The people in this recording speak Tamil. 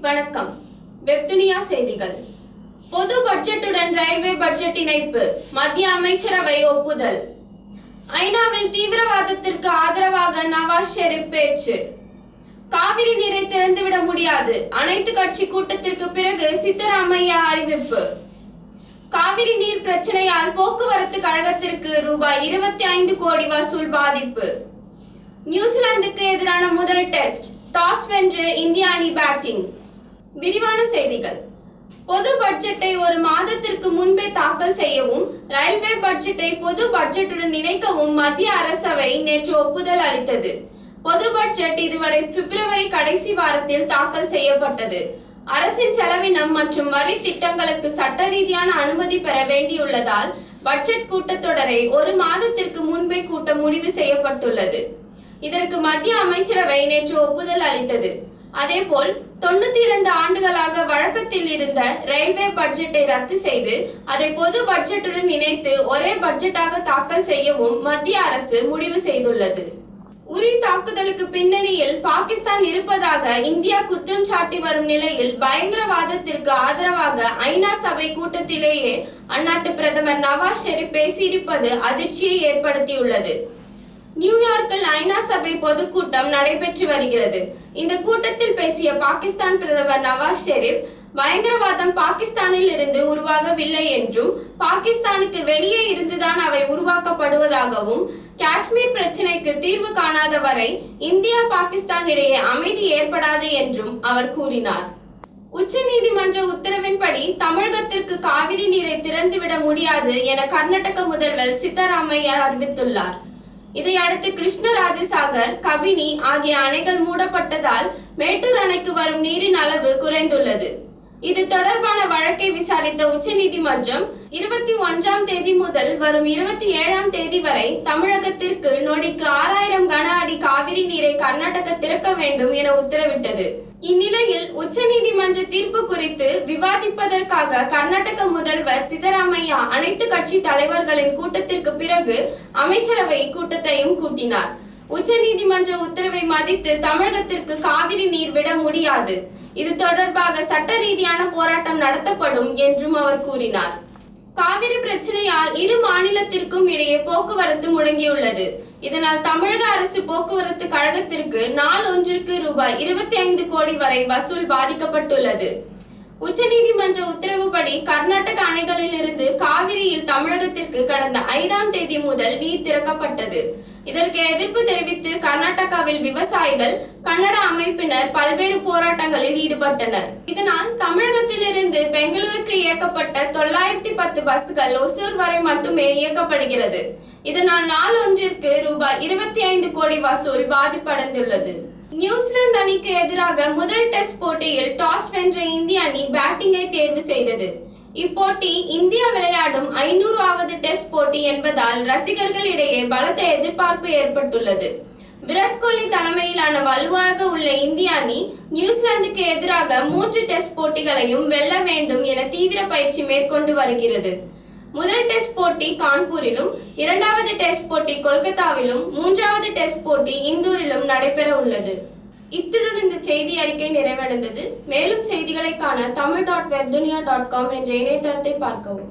வணக்கம். வெப்துனியா செய்திகள். பொது பட்ஜெட்டுடன் ரயில்வே பட்ஜெட் இணைப்பு. மத்திய அமைச்சரவை ஒப்புதல். ஐநாவில் தீவிரவாதத்திற்கு ஆதரவாக நவாஸ் ஷெரீப் பேச்சு. காவிரி நீரை திறந்துவிட முடியாது. அனைத்து கட்சி கூட்டத்திற்கு பிறகு சித்தராமையா அறிவிப்பு. காவிரி நீர் பிரச்சனையால் போக்குவரத்து கழகத்திற்கு ரூபாய் இருபத்தி ஐந்து கோடி வசூல் பாதிப்பு. நியூசிலாந்துக்கு எதிரான முதல் டெஸ்ட். டாஸ் வென்று இந்திய அணி பேட்டிங். விரிவான செய்திகள். பொது பட்ஜெட்டை ஒரு மாதத்திற்கு முன்பே தாக்கல் செய்யவும் ரயில்வே பட்ஜெட்டை பொது பட்ஜெட்டுடன் இணைக்கவும் மத்திய அரசவை நேற்று ஒப்புதல் அளித்தது. பொது பட்ஜெட் இதுவரை பிப்ரவரி கடைசி வாரத்தில் தாக்கல் செய்யப்பட்டது. அரசின் செலவினம் மற்றும் வரி திட்டங்களுக்கு சட்ட ரீதியான அனுமதி பெற வேண்டியுள்ளதால் பட்ஜெட் கூட்டத்தொடரை ஒரு மாதத்திற்கு முன்பே கூட்ட முடிவு செய்யப்பட்டுள்ளது. இதற்கு மத்திய அமைச்சரவை நேற்று ஒப்புதல் அளித்தது. அதேபோல் தொண்ணூத்தி இரண்டு ஆண்டுகளாக வழக்கத்தில் இருந்த ரயில்வே பட்ஜெட்டை ரத்து செய்து அதை பொது பட்ஜெட்டுடன் இணைத்து ஒரே பட்ஜெட்டாக தாக்கல் செய்யவும் மத்திய அரசு முடிவு செய்துள்ளது. உரி தாக்குதலுக்கு பின்னணியில் பாகிஸ்தான் இருப்பதாக இந்தியா குற்றம் சாட்டி வரும் நிலையில் பயங்கரவாதத்திற்கு ஆதரவாக ஐநா சபை கூட்டத்திலேயே அந்நாட்டு பிரதமர் நவாஸ் ஷெரீப் பேசியிருப்பது அதிர்ச்சியை ஏற்படுத்தியுள்ளது. நியூயார்க்கில் ஐநா சபை பொதுக்கூட்டம் நடைபெற்று வருகிறது. இந்த கூட்டத்தில் பேசிய பாகிஸ்தான் பிரதமர் நவாஸ் ஷெரீப் பயங்கரவாதம் பாகிஸ்தானில் இருந்து உருவாகவில்லை என்றும் பாகிஸ்தானுக்கு வெளியே இருந்துதான் அவை உருவாக்கப்படுவதாகவும் காஷ்மீர் பிரச்சினைக்கு தீர்வு காணாத வரை இந்தியா பாகிஸ்தான் இடையே அமைதி ஏற்படாது என்றும் அவர் கூறினார். உச்சநீதிமன்ற உத்தரவின்படி தமிழகத்திற்கு காவிரி நீரை திறந்துவிட முடியாது என கர்நாடக முதல்வர் சித்தராமையா அறிவித்துள்ளார். இதையடுத்து கிருஷ்ணராஜசாகர் கபினி ஆகிய அணைகள் மூடப்பட்டதால் மேட்டூர் அணைக்கு வரும் நீரின் அளவு குறைந்துள்ளது. இது தொடர்பான வழக்கை விசாரித்த உச்சநீதிமன்றம் இருபத்தி ஒன்றாம் தேதி முதல் வரும் இருபத்தி ஏழாம் தேதி வரை தமிழகத்திற்கு நொடிக்கு நீரை கர்நாடக திறக்க வேண்டும் என உத்தரவிட்டது. இந்நிலையில் உச்சநீதிமன்ற தீர்ப்பு குறித்து விவாதிப்பதற்காக கர்நாடக முதல்வர் சித்தராமையா அனைத்து கட்சி தலைவர்களின் கூட்டத்திற்கு பிறகு அமைச்சரவை கூட்டத்தையும் கூட்டினார். உச்சநீதிமன்ற உத்தரவை மதித்து தமிழகத்திற்கு காவிரி நீர் விட முடியாது. இது தொடர்பாக சட்ட ரீதியான போராட்டம் நடத்தப்படும் என்றும் அவர் கூறினார். காவிரி பிரச்சனையால் இரு மாநிலத்திற்கும் இடையே போக்குவரத்து முடங்கியுள்ளது. இதனால் தமிழக அரசு போக்குவரத்து கழகத்திற்கு நாள் ஒன்றிற்கு ரூபாய் இருபத்தி ஐந்து கோடி வரை வசூல் பாதிக்கப்பட்டுள்ளது. உச்சநீதிமன்ற உத்தரவுப்படி கர்நாடக அணைகளில் இருந்து காவிரியில் தமிழகத்திற்கு கடந்த ஐந்தாம் தேதி முதல் நீர் திறக்கப்பட்டது. இதற்கு எதிர்ப்பு தெரிவித்து கர்நாடகாவில் விவசாயிகள் கன்னட அமைப்பினர் பல்வேறு போராட்டங்களில் ஈடுபட்டனர். இதனால் தமிழகத்திலிருந்து பெங்களூருக்கு இயக்கப்பட்ட தொள்ளாயிரத்தி பத்து பஸ்கள் ஒசூர் வரை மட்டுமே இயக்கப்படுகிறது. இதனால் நாள் ஒன்றிற்கு ரூபாய் இருபத்தி ஐந்து கோடி வசூல் பாதிப்படைந்துள்ளது. நியூசிலாந்து அணிக்கு எதிராக முதல் டெஸ்ட் போட்டியில் டாஸ் வென்ற இந்திய அணி பேட்டிங்கை தேர்வு செய்தது. இப்போட்டி இந்தியா விளையாடும் ஐநூறாவது டெஸ்ட் போட்டி என்பதால் ரசிகர்களிடையே பலத்த எதிர்பார்ப்பு ஏற்பட்டுள்ளது. விராட் கோலி தலைமையிலான வலுவாக உள்ள இந்திய அணி நியூசிலாந்துக்கு எதிராக மூன்று டெஸ்ட் போட்டிகளையும் வெல்ல வேண்டும் என தீவிர பயிற்சி மேற்கொண்டு வருகிறது. முதல் டெஸ்ட் போட்டி கான்பூரிலும் இரண்டாவது டெஸ்ட் போட்டி கொல்கத்தாவிலும் மூன்றாவது டெஸ்ட் போட்டி இந்தூரிலும் நடைபெற உள்ளது. இத்துடன் இந்த செய்தி அறிக்கை நிறைவடைந்தது. மேலும் செய்திகளை காண Tamil dot Webdunia dot com என்ற இணையதளத்தை பார்க்கவும்.